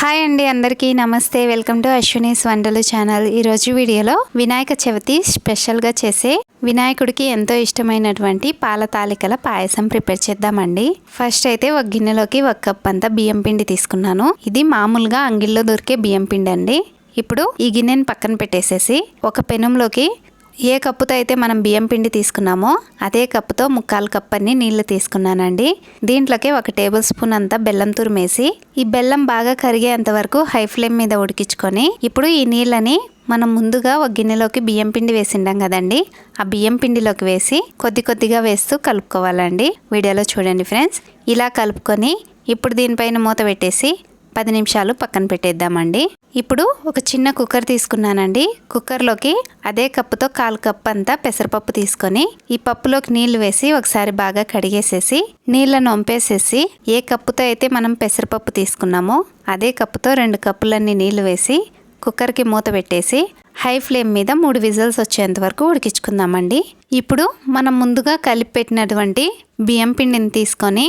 Hi అండి అందరికీ నమస్తే. వెల్కమ్ టు అశ్వినీస్ వంటలు ఛానల్. ఈరోజు వీడియోలో వినాయక చవితి స్పెషల్గా చేసే వినాయకుడికి ఎంతో ఇష్టమైనటువంటి పాల తాలికల పాయసం ప్రిపేర్ చేద్దామండి. ఫస్ట్ అయితే ఒక గిన్నెలోకి ఒక కప్ అంతా బియ్యం పిండి తీసుకున్నాను. ఇది మామూలుగా అంగిల్లో దొరికే బియ్యం పిండి అండి ఇప్పుడు ఈ గిన్నెని పక్కన పెట్టేసేసి ఒక పెనంలోకి ఏ కప్పుతో అయితే మనం బియ్యం పిండి తీసుకున్నామో అదే కప్పుతో ముక్కాలు కప్పు అన్ని నీళ్ళు తీసుకున్నానండి. దీంట్లోకి ఒక టేబుల్ స్పూన్ అంతా బెల్లం తురిమేసి ఈ బెల్లం బాగా కరిగేంత వరకు హై ఫ్లేమ్ మీద ఉడికించుకొని ఇప్పుడు ఈ నీళ్ళని మనం ముందుగా ఒక గిన్నెలోకి బియ్యం పిండి వేసిండాం కదండి. ఆ బియ్యం పిండిలోకి వేసి కొద్ది కొద్దిగా వేస్తూ కలుపుకోవాలండి. వీడియోలో చూడండి ఫ్రెండ్స్. ఇలా కలుపుకొని ఇప్పుడు దీనిపైన మూత పెట్టేసి పది నిమిషాలు పక్కన పెట్టేద్దామండి. ఇప్పుడు ఒక చిన్న కుక్కర్ తీసుకున్నానండి. కుక్కర్లోకి అదే కప్పుతో కాలు కప్పు అంతా పెసరపప్పు తీసుకొని ఈ పప్పులోకి నీళ్ళు వేసి ఒకసారి బాగా కడిగేసేసి నీళ్ళను వంపేసేసి ఏ కప్పుతో అయితే మనం పెసరపప్పు తీసుకున్నామో అదే కప్పుతో రెండు కప్పులన్నీ నీళ్ళు వేసి కుక్కర్కి మూత పెట్టేసి హై ఫ్లేమ్ మీద మూడు విజిల్స్ వచ్చేంత వరకు ఉడికించుకుందామండి. ఇప్పుడు మనం ముందుగా కలిపి పెట్టినటువంటి బియ్యం పిండిని తీసుకొని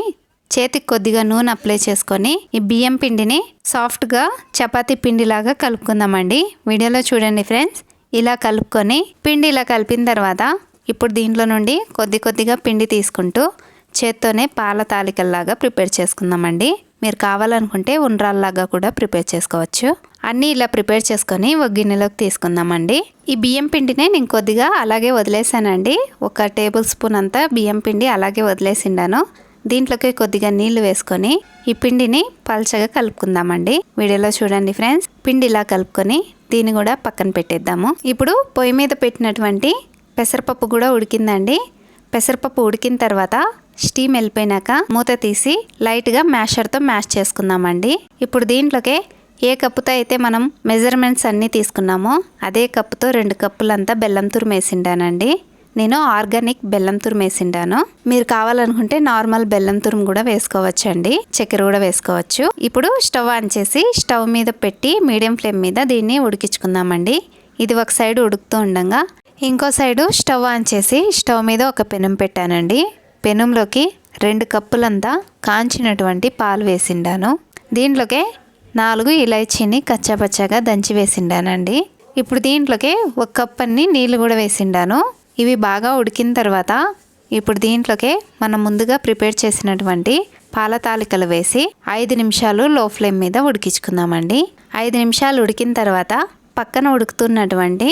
చేతికి కొద్దిగా నూనె అప్లై చేసుకొని ఈ బియ్యం పిండిని సాఫ్ట్గా చపాతీ పిండిలాగా కలుపుకుందామండి. వీడియోలో చూడండి ఫ్రెండ్స్. ఇలా కలుపుకొని పిండి ఇలా కలిపిన తర్వాత ఇప్పుడు దీంట్లో నుండి కొద్ది కొద్దిగా పిండి తీసుకుంటూ చేత్తోనే పాల తాలికల్లాగా ప్రిపేర్ చేసుకుందామండి. మీరు కావాలనుకుంటే ఉండ్రాల్లాగా కూడా ప్రిపేర్ చేసుకోవచ్చు. అన్నీ ఇలా ప్రిపేర్ చేసుకొని ఒక గిన్నెలోకి తీసుకుందామండి. ఈ బియ్యం పిండినే నేను కొద్దిగా అలాగే వదిలేసానండి. ఒక టేబుల్ స్పూన్ అంతా బియ్యం పిండి అలాగే వదిలేసిండాను. దీంట్లోకి కొద్దిగా నీళ్ళు వేసుకొని ఈ పిండిని పల్చగా కలుపుకుందామండి. వీడియోలో చూడండి ఫ్రెండ్స్. పిండి ఇలా కలుపుకొని దీన్ని కూడా పక్కన పెట్టేద్దాము. ఇప్పుడు పొయ్యి మీద పెట్టినటువంటి పెసరపప్పు కూడా ఉడికిందండి. పెసరపప్పు ఉడికిన తర్వాత స్టీమ్ వెళ్ళిపోయినాక మూత తీసి లైట్గా మ్యాషర్తో మ్యాష్ చేసుకుందామండి. ఇప్పుడు దీంట్లోకే ఏ కప్పుతో అయితే మనం మెజర్మెంట్స్ అన్నీ తీసుకున్నామో అదే కప్పుతో రెండు కప్పులంతా బెల్లం తురుమేసిండానండి నేను ఆర్గానిక్ బెల్లం తురుము వేసిండాను. మీరు కావాలనుకుంటే నార్మల్ బెల్లం తురుము కూడా వేసుకోవచ్చు అండి చక్కెర కూడా వేసుకోవచ్చు. ఇప్పుడు స్టవ్ ఆన్ చేసి స్టవ్ మీద పెట్టి మీడియం ఫ్లేమ్ మీద దీన్ని ఉడికించుకుందామండి. ఇది ఒక సైడ్ ఉడుకుతూ ఉండగా. ఇంకో సైడు స్టవ్ ఆన్ చేసి స్టవ్ మీద ఒక పెనం పెట్టానండి. పెనంలోకి రెండు కప్పులంతా కాంచినటువంటి పాలు వేసిండాను. దీంట్లోకే నాలుగు ఇలాచీని కచ్చాపచ్చాగా దంచి వేసిండానండి. ఇప్పుడు దీంట్లోకి ఒక కప్ అన్ని నీళ్ళు కూడా వేసిండాను. ఇవి బాగా ఉడికిన తర్వాత ఇప్పుడు దీంట్లోకే మనం ముందుగా ప్రిపేర్ చేసినటువంటి పాల తాలికలు వేసి ఐదు నిమిషాలు లో ఫ్లేమ్ మీద ఉడికించుకుందామండి. ఐదు నిమిషాలు ఉడికిన తర్వాత పక్కన ఉడుకుతున్నటువంటి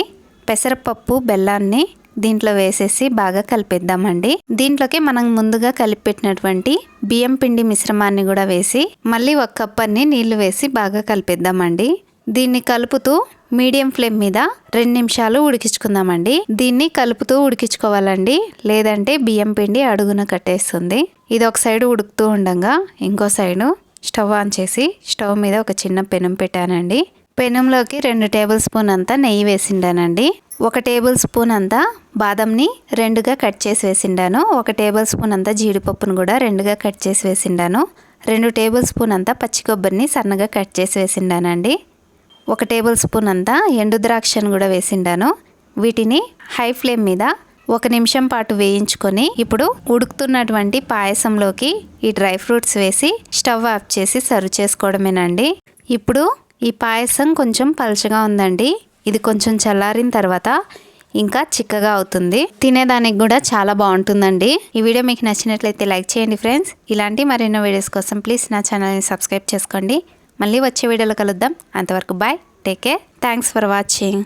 పెసరపప్పు బెల్లాన్ని దీంట్లో వేసేసి బాగా కలిపేద్దామండి. దీంట్లోకి మనం ముందుగా కలిపెట్టినటువంటి బియ్యం పిండి మిశ్రమాన్ని కూడా వేసి మళ్ళీ ఒక కప్ అన్ని నీళ్ళు వేసి బాగా కలిపేద్దామండి. దీన్ని కలుపుతూ మీడియం ఫ్లేమ్ మీద రెండు నిమిషాలు ఉడికించుకుందామండి. దీన్ని కలుపుతూ ఉడికించుకోవాలండి. లేదంటే బియ్యం పిండి అడుగున కట్టేస్తుంది. ఇది ఒక సైడ్ ఉడుకుతూ ఉండగా ఇంకో సైడు స్టవ్ ఆన్ చేసి స్టవ్ మీద ఒక చిన్న పెనం పెట్టానండి. పెనంలోకి రెండు టేబుల్ స్పూన్ అంతా నెయ్యి వేసిండానండి. ఒక టేబుల్ స్పూన్ అంతా బాదంని రెండుగా కట్ చేసి వేసిండాను. ఒక టేబుల్ స్పూన్ అంతా జీడిపప్పును కూడా రెండుగా కట్ చేసి వేసిండాను. రెండు టేబుల్ స్పూన్ అంతా పచ్చి కొబ్బరిని సన్నగా కట్ చేసి వేసిండానండి. ఒక టేబుల్ స్పూన్ అంతా ఎండు ద్రాక్షను కూడా వేసిండాను. వీటిని హై ఫ్లేమ్ మీద ఒక నిమిషం పాటు వేయించుకొని ఇప్పుడు ఉడుకుతున్నటువంటి పాయసంలోకి ఈ డ్రై ఫ్రూట్స్ వేసి స్టవ్ ఆఫ్ చేసి సర్వ్ చేసుకోవడమేనండి. ఇప్పుడు ఈ పాయసం కొంచెం పలుచగా ఉందండి. ఇది కొంచెం చల్లారిన తర్వాత ఇంకా చిక్కగా అవుతుంది. తినేదానికి కూడా చాలా బాగుంటుందండి. ఈ వీడియో మీకు నచ్చినట్లయితే లైక్ చేయండి ఫ్రెండ్స్. ఇలాంటి మరెన్నో వీడియోస్ కోసం ప్లీజ్ నా ఛానల్ని సబ్స్క్రైబ్ చేసుకోండి. మళ్ళీ వచ్చే వీడియోలో కలుద్దాం. అంతవరకు bye take care thanks for watching